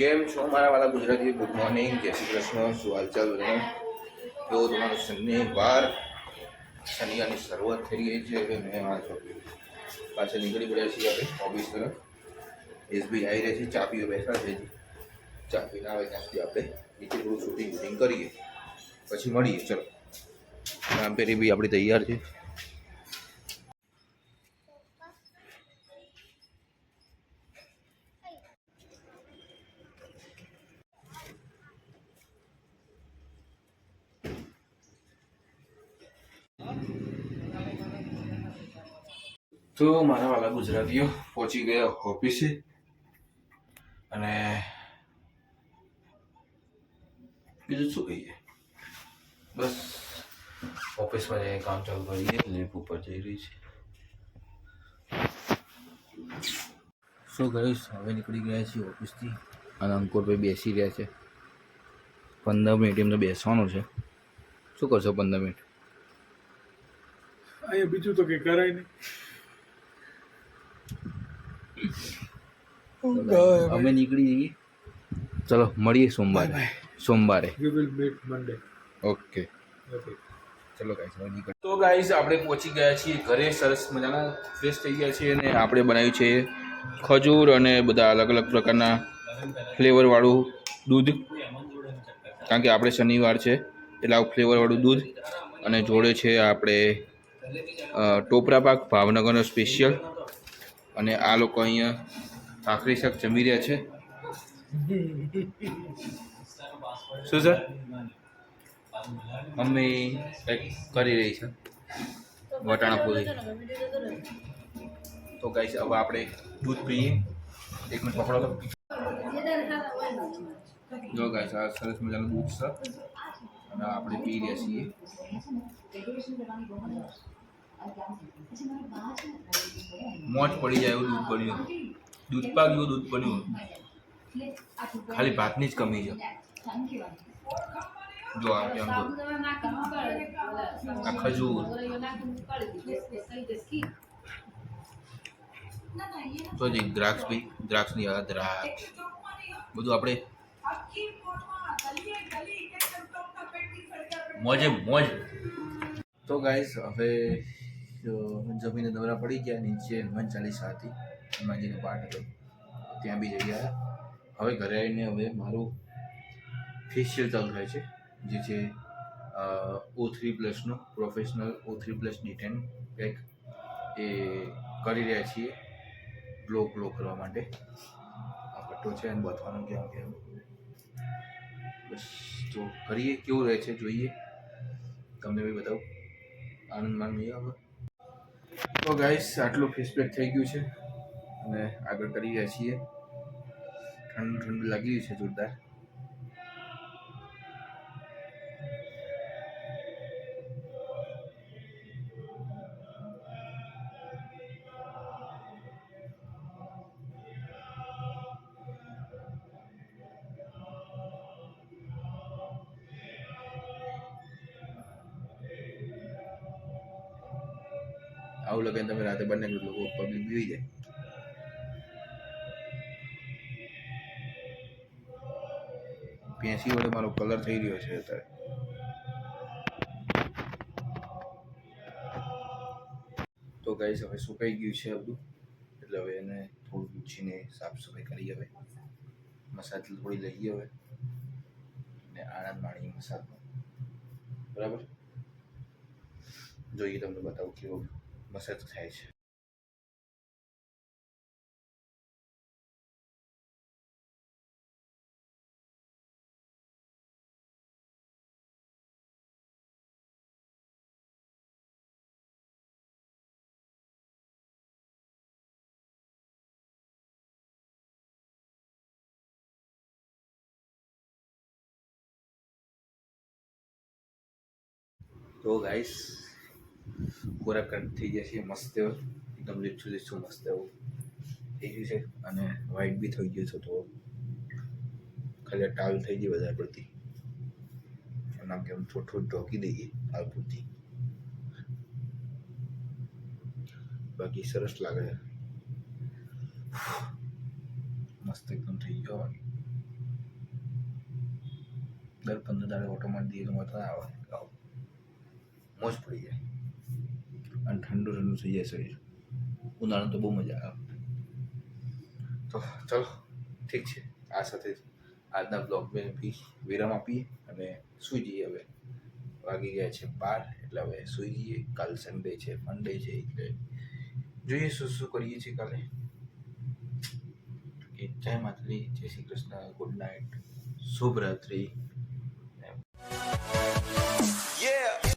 કેમ છો મારા વાળા ગુજરાતી ગુડ મોર્નિંગ જય શ્રી કૃષ્ણ. શું હાલચાલ બધાનો તો તમારો શનિવાર, શનિવારની શરૂઆત થઈ ગઈ છે. હવે મેં આ છો પાછળ નીકળી પડ્યા છીએ આપણે ઓફિસ તરફ. એસબી આવી રહ્યા છે. ચા પીવા બેઠા છે ચા પીને આવે ત્યાં સુધી આપણે નીચે થોડું શૂટિંગ વૂટિંગ કરીએ. પછી મળીએ. ચલો. રામ પેરી બી આપણી તૈયાર છે. તો મારા વાલા ગુજરાતીઓ પહોંચી ગયા ઓફિસે. અને બીજું શું કહીએ? બસ ઓફિસમાં જઈને કામ ચાલુ કરીએ લીપ ઉપર જઈ રહી છે. શું કહીશ હવે નીકળી ગયા છીએ ઓફિસથી. અને અંકુરભાઈ બેસી રહ્યા છે. પંદર મિનિટ એમને બેસવાનું છે. શું કરશો પંદર મિનિટ? અહીંયા બીજું તો કંઈ કરાય નહીં. અમે નીકળી જઈએ ચલો મળીએ સોમવારે. સોમવારે. We will meet Monday okay okay ચલો ગાઈસ હવે નીકળ. તો ગાઈસ આપણે પહોંચી ગયા છીએ ઘરે સરસ મજાના ફ્રેશ થઈ ગયા છીએ અને આપણે બનાવ્યું છે ખજૂર અને બધા અલગ અલગ પ્રકારના ફ્લેવરવાળું દૂધ. કારણ કે આપણે શનિવાર છે એટલે આવું ફ્લેવરવાળું દૂધ. અને જોડે છે આપણે ટોપરા પાક ભાવનગરનો સ્પેશિયલ અને આ લોકો અહીંયા ભાખરી શાક જમી રહ્યા છે. શું સર મમ્મી કંઈક કરી રહી છે. વટાણા પૂરી. તો ગાઈસ, હવે આપણે દૂધ પીએ. એક મિનિટ પકડો તો. જો ગાઈસ, આ સરસ મજાનું દૂધ છે. અને આપણે પી રહ્યા છીએ. મોજ પડી જાય એવું દૂધ બન્યું. દૂધ પાક દૂધ બન્યું ખાલી ભાતની જ કમી છે. જો આમ કેમ આ ખજૂર. તો જે દ્રાક્ષ બી, દ્રાક્ષની આ દ્રાક્ષ. બધું આપણે મોજે મોજ. તો ગાઈસ, હવે જમીને દોરા પડી ગયા, નીચે હનુમાન ચાલીસા હતી. હનુમાનજીનો પાઠ હતો. ત્યાં બી જઈ ગયા. હવે ઘરે આવીને હવે મારું ફેશિયલ ચાલુ થાય છે, જે છે ઓ થ્રી પ્લસનું પ્રોફેશનલ ઓ થ્રી પ્લસ નીટેન પેક એ કરી રહ્યા છીએ ગ્લો ગ્લો કરવા માટે. આ પટ્ટો છે અને બથવાનું કેમ કેમ બસ, તો કરીએ, કેવું રહે છે, જોઈએ. તમને બી બતાવું. આનંદ માન નહીં આવે તો ગાઈસ આટલું ફેસ પેક થઈ ગયું છે. અને આગળ કરી રહ્યા છીએ. ઠંડુ ઠંડુ લાગી છે જોરદાર. આવું લગે તમે રાતે બંને લોકો પબ્લિક બીવી જાય. પેસી વડે મારો કલર થઈ રહ્યો છે અત્યારે. તો ગાઈસ હવે સુકાઈ ગયું છે બધું એટલે હવે એને થોડું લૂછીને સાફ સફાઈ કરી હવે. મસાજ થોડી લઈએ હવે. ને આનંદ માણીએ મસાજનો. બરાબર? જોઈએ તમને બતાવું કેવો મસાજ થાય છે તો ગાઈસ પૂરા કટ થઈ જશે મસ્ત એકદમ લીચું લીચું મસ્ત એવું. થઈ ગયું છે, અને વ્હાઈટ બી થઈ ગયું છે તો ખાલી ટાલ થઈ ગઈ વધારે પડતી. એના કેમ થોડું થોડું ઢોકી દઈએ હાલ પૂરતી. બાકી સરસ લાગે છે. મસ્ત એકદમ થઈ ગયો દર પંદર દાડે ઓટો મારી દઈએ આવે. મોજ પડી જાય. અને ઠંડુ ઠંડુ થઈ જાય શરીર. ઉનાળામાં તો બહુ મજા આવે. તો ચલો ઠીક છે. આ સાથે આજના બ્લોગ મેં બી વિરામ આપીએ અને સૂઈ જઈએ હવે. વાગી ગયા છે બાર એટલે હવે સૂઈ જઈએ. કાલ સન્ડે છે ફંડે છે એટલે જોઈએ શું શું કરીએ છીએ કાલે. જય માતાજી જય શ્રી કૃષ્ણ ગુડ નાઇટ શુભ રાત્રિ.